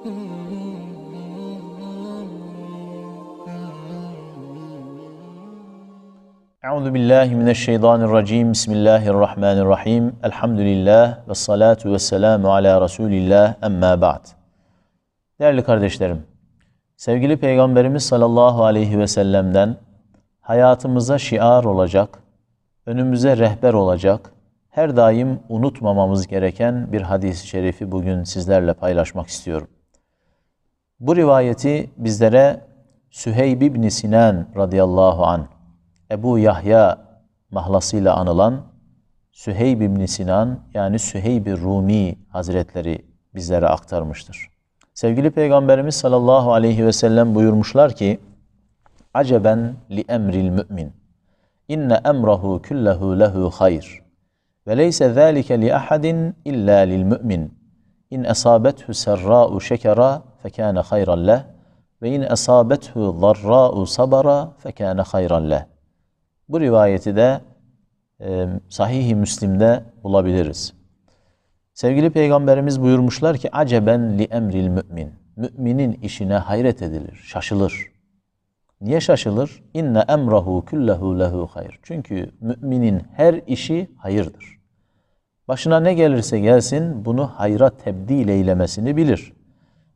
Euzu billahi mineşşeytanirracim. Bismillahirrahmanirrahim. Elhamdülillah ve salatu ve selamu ala Resulillah. Emma ba'd. Değerli kardeşlerim, sevgili Peygamberimiz sallallahu aleyhi ve sellem'den hayatımıza şiar olacak, önümüze rehber olacak, her daim unutmamamız gereken bir hadis-i şerifi bugün sizlerle paylaşmak istiyorum. Bu rivayeti bizlere Süheyb ibn Sinan radıyallahu an Ebu Yahya mahlasıyla anılan Süheyb ibn Sinan yani Süheyb Rumi Hazretleri bizlere aktarmıştır. Sevgili Peygamberimiz sallallahu aleyhi ve sellem buyurmuşlar ki Aceben li emril mümin inne emrahu kullehu lehu hayr ve leyse zâlike li ahadin illa lil mümin in esabethu serra'u şekera fekâne hayran leh ve in esabethu zarra'u sabara fekâne hayran leh bu rivayeti de e, Sahih-i Müslim'de bulabiliriz. Sevgili Peygamberimiz buyurmuşlar ki aceben li emril mümin. Müminin işine hayret edilir, şaşılır. Niye şaşılır? İnne emrahu kullehu lehu hayr. Çünkü müminin her işi hayırdır. Başına ne gelirse gelsin bunu hayra tebdil eylemesini bilir.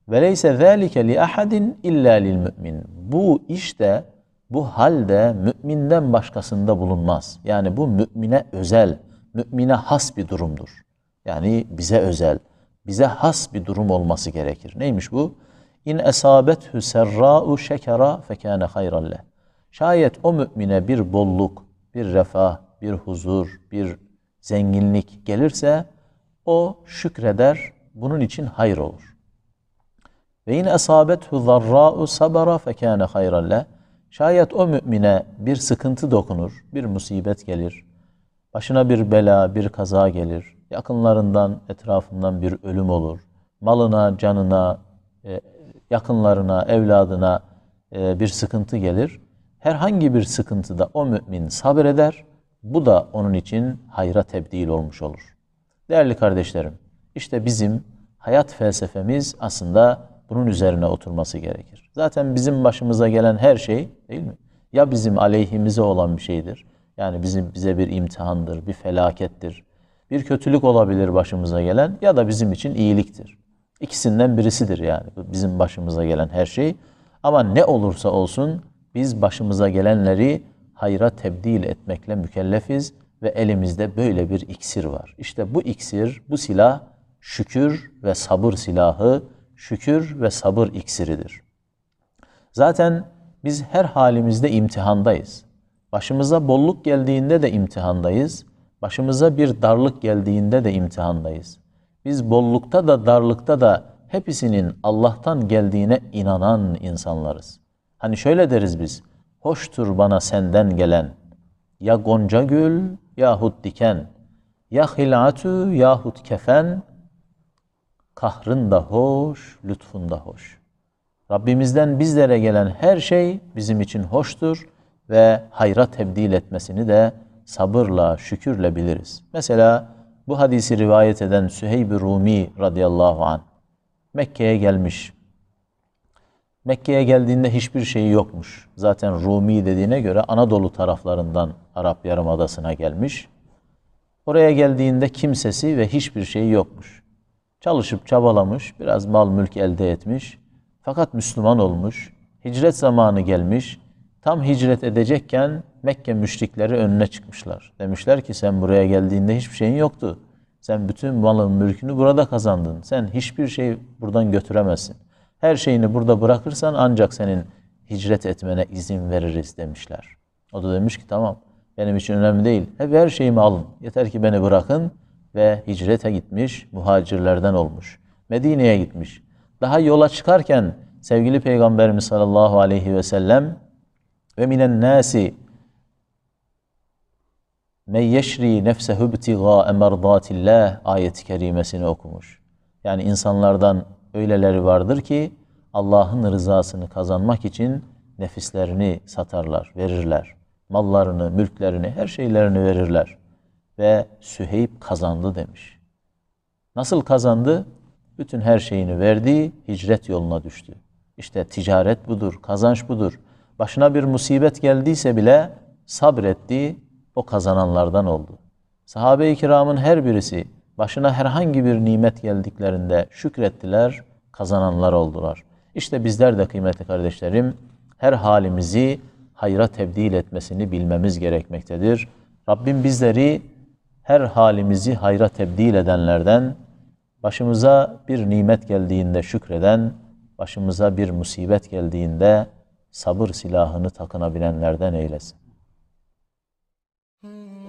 Ve leyse zâlike li ahadin illa lil mümin. Bu işte bu halde müminden başkasında bulunmaz. Yani bu mümine özel, mümine has bir durumdur. Yani bize özel, bize has bir durum olması gerekir. Neymiş bu? İn esabethu serra'u şekera fekâne hayran leh. Şayet o mümine bir bolluk, bir refah, bir huzur, bir zenginlik gelirse o şükreder, bunun için hayır olur. Ve in esabethu zarra'u sabara fekâne hayran leh. Şayet o mümine bir sıkıntı dokunur, bir musibet gelir, başına bir bela, bir kaza gelir, yakınlarından, etrafından bir ölüm olur, malına, canına, e, yakınlarına, evladına e, bir sıkıntı gelir. Herhangi bir sıkıntıda o mümin sabreder, bu da onun için hayra tebdil olmuş olur. Değerli kardeşlerim, işte bizim hayat felsefemiz aslında bunun üzerine oturması gerekir. Zaten bizim başımıza gelen her şey değil mi? Ya bizim aleyhimize olan bir şeydir. Yani bizim bize bir imtihandır, bir felakettir. Bir kötülük olabilir başımıza gelen ya da bizim için iyiliktir. İkisinden birisidir yani bizim başımıza gelen her şey. Ama ne olursa olsun biz başımıza gelenleri hayra tebdil etmekle mükellefiz ve elimizde böyle bir iksir var. İşte bu iksir, bu silah şükür ve sabır silahı, şükür ve sabır iksiridir. Zaten biz her halimizde imtihandayız. Başımıza bolluk geldiğinde de imtihandayız. Başımıza bir darlık geldiğinde de imtihandayız. Biz bollukta da darlıkta da hepsinin Allah'tan geldiğine inanan insanlarız. Hani şöyle deriz biz, hoştur bana senden gelen, ya gonca gül yahut diken, ya hilatu yahut kefen, kahrın da hoş, lütfun da hoş. Rabbimizden bizlere gelen her şey bizim için hoştur ve hayra tebdil etmesini de sabırla, şükürle biliriz. Mesela bu hadisi rivayet eden Süheyb-i Rumi radıyallahu an Mekke'ye gelmiş. Mekke'ye geldiğinde hiçbir şeyi yokmuş. Zaten Rumi dediğine göre Anadolu taraflarından Arap Yarımadası'na gelmiş. Oraya geldiğinde kimsesi ve hiçbir şeyi yokmuş. Çalışıp çabalamış, biraz mal mülk elde etmiş. Fakat Müslüman olmuş. Hicret zamanı gelmiş. Tam hicret edecekken Mekke müşrikleri önüne çıkmışlar. Demişler ki sen buraya geldiğinde hiçbir şeyin yoktu. Sen bütün malın mülkünü burada kazandın. Sen hiçbir şey buradan götüremezsin. Her şeyini burada bırakırsan ancak senin hicret etmene izin veririz demişler. O da demiş ki tamam benim için önemli değil. Hep her şeyimi alın. Yeter ki beni bırakın ve hicrete gitmiş, muhacirlerden olmuş. Medine'ye gitmiş. Daha yola çıkarken sevgili Peygamberimiz sallallahu aleyhi ve sellem ve minen nasi men yeşri nefsehu ibtigâ emerdatillah ayet-i kerimesini okumuş. Yani insanlardan öyleleri vardır ki Allah'ın rızasını kazanmak için nefislerini satarlar, verirler. Mallarını, mülklerini, her şeylerini verirler. Ve Süheyb kazandı demiş. Nasıl kazandı? Bütün her şeyini verdi, hicret yoluna düştü. İşte ticaret budur, kazanç budur. Başına bir musibet geldiyse bile sabretti, o kazananlardan oldu. Sahabe-i kiramın her birisi başına herhangi bir nimet geldiklerinde şükrettiler, kazananlar oldular. İşte bizler de kıymetli kardeşlerim her halimizi hayra tebdil etmesini bilmemiz gerekmektedir. Rabbim bizleri her halimizi hayra tebdil edenlerden, başımıza bir nimet geldiğinde şükreden, başımıza bir musibet geldiğinde sabır silahını takınabilenlerden eylesin. Hmm.